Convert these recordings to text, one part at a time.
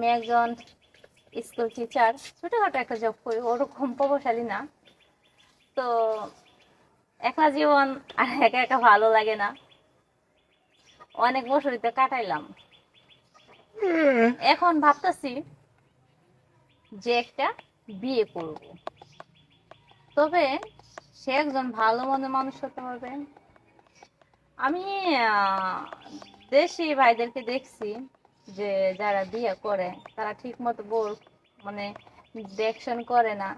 আমি একজন school teacher ছোটখাটো একটা জব করি, ওরকম প্রভাবশালী না। তো একলা জীবন আর একা একা ভালো লাগে না। অনেক বছরই তো কাটাইলাম। এখন ভাবতেছি যে একটা বিয়ে করব। তবে সে একজন ভালো মনের মানুষ হতে হবে আমি দেশি ভাইদেরকে দেখছি। যে যারা বিয়ে করে, তারা ঠিক মতো বল মানে দেখশন করে না।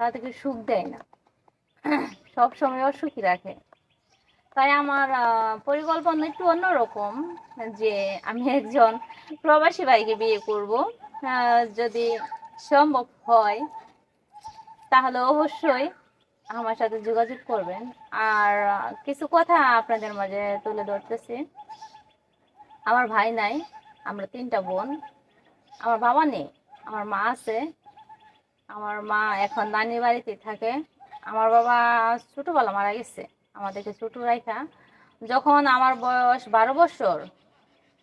তাদেরকে সুখ দেয় না। সব সময় অসুখী রাখে। তাই আমার পরিকল্পনা একটু অন্যরকম, যে আমি একজন প্রবাসী ভাইকে বিয়ে করব। যদি সম্ভব হয়, তাহলে অবশ্যই আমার সাথে যোগাযোগ করবেন। আর কিছু কথা আপনাদের মাঝে তুলে ধরতেছি। আমার ভাই নাই, আমরা তিনটা বোন। আমার বাবা নেই, আমার মা আছে। আমার মা এখন নানির বাড়িতে থাকে। আমার বাবা ছোটোবেলা মারা গেছে, আমাদেরকে ছোটো রাইখা। যখন আমার বয়স বারো বছর,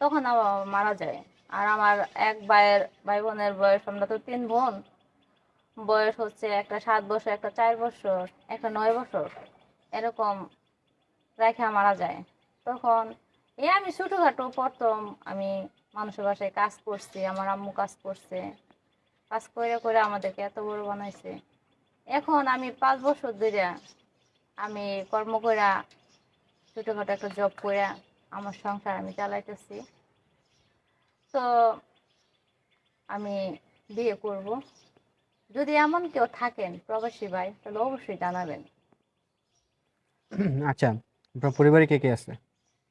তখন আমার মারা যায়। আর আমার এক ভাইয়ের, ভাই বোনের বয়স আমরা তো তিন বোন। বয়স হচ্ছে একটা সাত বছর, একটা চার বছর, একটা নয় বছর। এরকম রেখা মারা যায়। তখন এই আমি ছোটোখাটো প্রথম আমি মানুষের বাসায় কাজ করছি আমার আম্মু কাজ করছে। কাজ করে করে আমাদেরকে এত বড় বানাইছে। এখন আমি পাঁচ বছর ধরে আমি কর্ম কইরা ছোটোখাটো একটা জব করে আমার সংসার আমি চালাইতেছি। তো আমি বিয়ে করব। যদি এমন কেউ থাকেন প্রবাসী ভাই তাহলে অবশ্যই জানাবেন। আচ্ছা আপনার পরিবারে কে কে আছে?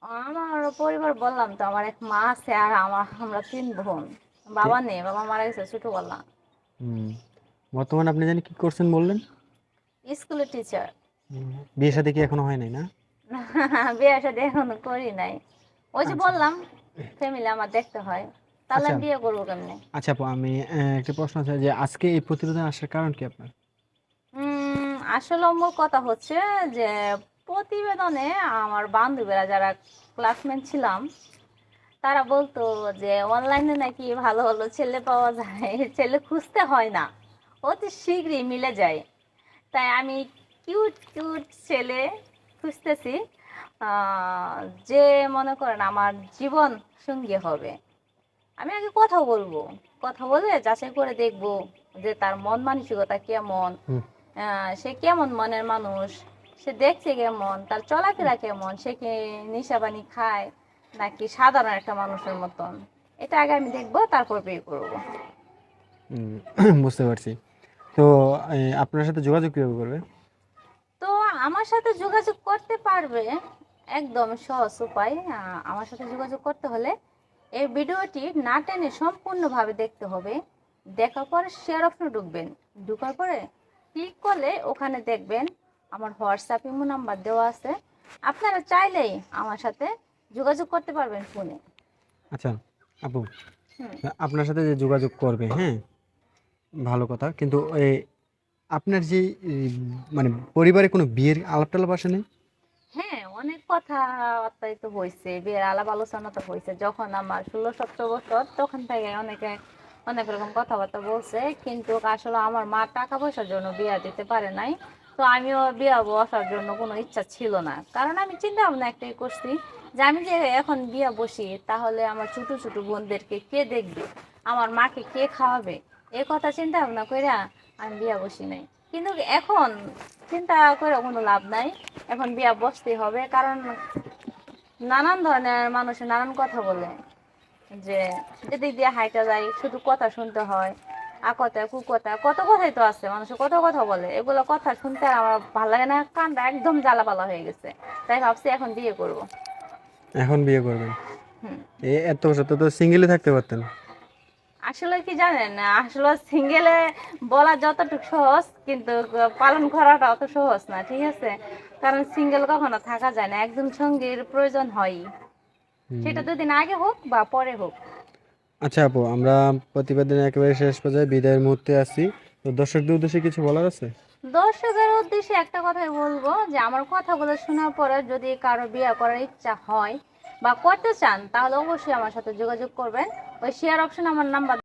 আমার পরিবার বললাম তো আমার এক মা আছে আর আমার আমরা তিন বোন। বাবা নেই বাবা মারা গেছে ছোটবেলা। হুম। বর্তমানে আপনি জানি কি করছেন বললেন? স্কুলের টিচার বিয়ে শাদী কি এখনও হয় নাই না? বিয়ে সাথে এখনও করি নাই। ওই যে বললাম ফ্যামিলি আমার দেখতে হয়। তাহলে আচ্ছা। বিয়ে করব কেমনে? আচ্ছা আপু আমি একটা প্রশ্ন আছে যে আজকে এই প্রতিবেদন আসার কারণ কি আপনার? আসলে মূল কথা হচ্ছে যে প্রতিবেদনে আমার বান্ধবীরা যারা ক্লাসমেট ছিলাম তারা বলতো যে অনলাইনে নাকি ভালো ভালো ছেলে পাওয়া যায় ছেলে খুঁজতে হয় না অতি শীঘ্রই মিলে যায়। তাই আমি কিউট কিউট ছেলে খুঁজতেছি যে মনে করেন আমার জীবন সঙ্গী হবে। আমি আগে কথা বলব কথা বলে যাচাই করে দেখব যে তার মন মানসিকতা কেমন সে কেমন মনের মানুষ সে দেখছে কেমন তার চলাফেরা কেমন সে কি নিশাবানি খায় নাকি সাধারণ একটা মানুষের মতন? এটা আগে আমি দেখব তারপর বিয়ে করব। বুঝতে পারছি। তো আপনার সাথে যোগাযোগ কীভাবে করবে? তো আমার সাথে যোগাযোগ করতে পারবে একদম সহজ উপায় আমার সাথে যোগাযোগ করতে হলে এই ভিডিওটি না টেনে সম্পূর্ণভাবে দেখতে হবে। দেখার পরে শেয়ার অপশনে ঢুকবেন। ঢুকার পরে ক্লিক করলে ওখানে দেখবেন আমার হোয়াটসঅ্যাপ ইমো নাম্বার দেওয়া আছে। আপনারা চাইলেই আমার সাথে যোগাযোগ করতে পারবেন ফোনে। আচ্ছা আপু আপনার সাথে যে যোগাযোগ করবে হ্যাঁ ভালো কথা কিন্তু এই আপনার যে মানে পরিবারে কোনো বিয়ের আলাপ টালাপ আসে নেই? হ্যাঁ অনেক কথাবার্তাই তো হয়েছে বিয়ের আলাপ আলোচনা তো হয়েছে যখন আমার ষোলো সতেরো বছর তখন থেকে অনেকে অনেক রকম কথাবার্তা বলছে কিন্তু আসলে আমার মা টাকা পয়সার জন্য বিয়া দিতে পারে নাই। তো আমিও বিয়া বসার জন্য কোনো ইচ্ছা ছিল না। কারণ আমি চিন্তা ভাবনা একটাই করছি যে আমি যে এখন বিয়া বসি, তাহলে আমার ছোট ছোট বোনদেরকে কে দেখবে? আমার মাকে কে খাওয়াবে? এ কথা চিন্তা ভাবনা করে আমি বিয়া বসি নাই। কিন্তু এখন চিন্তা করে কোনো লাভ নাই। এখন বিয়া বসতে হবে। কারণ নানান ধরনের মানুষে নানান কথা বলে যে যেদিক দিয়ে হাইটা যায়, শুধু কথা শুনতে হয়। আকতা কুকতা কত কথাই তো আছে মানুষে কত কথা বলে এগুলো কথা শুনতে আর আমার ভালো লাগে না কানটা একদম জ্বালাপালা হয়ে গেছে। তাই ভাবছি এখন বিয়ে করব। এখন বিয়ে করবেন? হুম। এ এত বছর তো সিঙ্গেলে থাকতে পারতেন। আসলে কি জানেন আসলে সিঙ্গেলে বলা যতটুকু সহজ কিন্তু পালন করাটা অত সহজ না ঠিক আছে? কারণ সিঙ্গেল কখনো থাকা যায় না একজন সঙ্গীর প্রয়োজন হয় সেটা দুদিন আগে হোক বা পরে হোক আচ্ছা আপু, আমরা প্রতিবেদনে একেবারে শেষ পর্যায়ে বিদায়ের মুহূর্তে আছি। তো দর্শকদের উদ্দেশ্যে কিছু বলার আছে? দর্শকের উদ্দেশ্যে একটা কথাই বলব যে, আমার কথাগুলো শোনার পরে যদি কারও বিয়ে করার ইচ্ছা হয় বা করতে চান, তাহলে অবশ্যই আমার সাথে যোগাযোগ করবেন। ওই শেয়ার অপশন আমার নাম্বার